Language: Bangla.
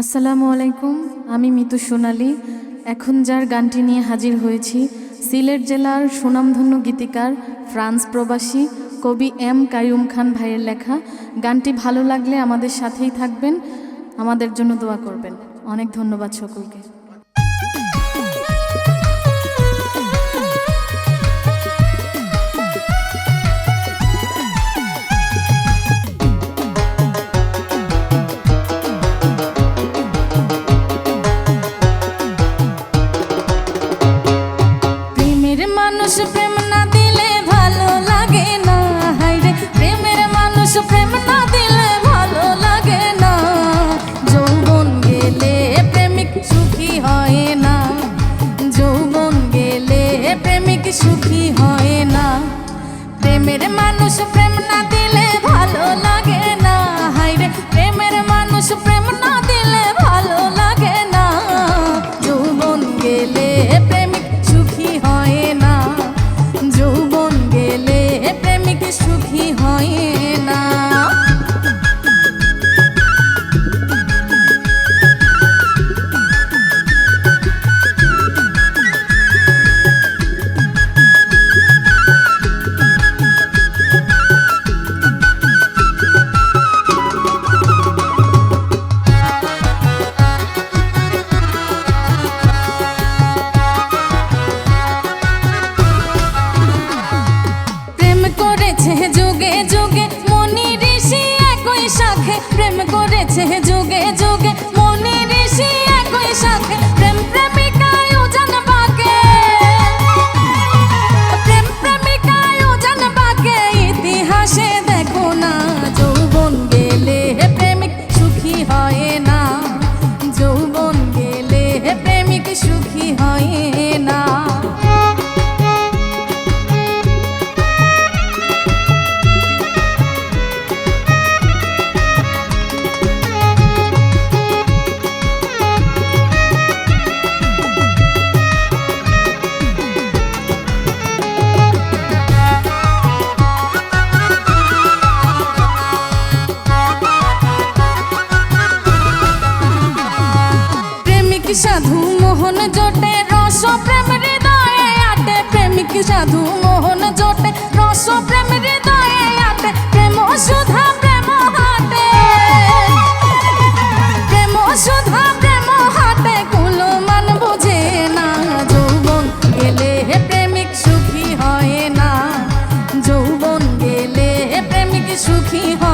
আসসালামু আলাইকুম, আমি মিতু সোনালি। এখন যার গানটি নিয়ে হাজির হয়েছি, সিলেট জেলার সুনামধন্য গীতিকার, ফ্রান্স প্রবাসী কবি এম কায়ুম খান ভাইয়ের লেখা। গানটি ভালো লাগলে আমাদের সাথেই থাকবেন। আমাদের জন্য দোয়া করবেন। অনেক ধন্যবাদ সকলকে। প্রেম না দিলে ভালো লাগে না। যৌবন গেলে সুখী হয় না। যৌবন গেলে সুখী হয় না। প্রেমের মানুষ প্রেম না করেছে যুগে যুগে, মনি ঋষি একই সাথে, প্রেম প্রেমিকায় উজান বাকে প্রেম প্রেমিকায় উজান বাকে ইতিহাসে দেখো না সুখী হয় সাধু মোহন জোটে, রস প্রেম হৃদয়ে আটে। প্রেমিক সাধু মোহন জোটে, রস প্রেম হৃদয়ে আটে। প্রেম সুধা প্রেম হাটে। প্রেম সুধা প্রেম হাটে কুলো মান বুঝে না, যৌবন গেলে প্রেমিক সুখী হয় না। যৌবন গেলে প্রেমিক সুখী হয়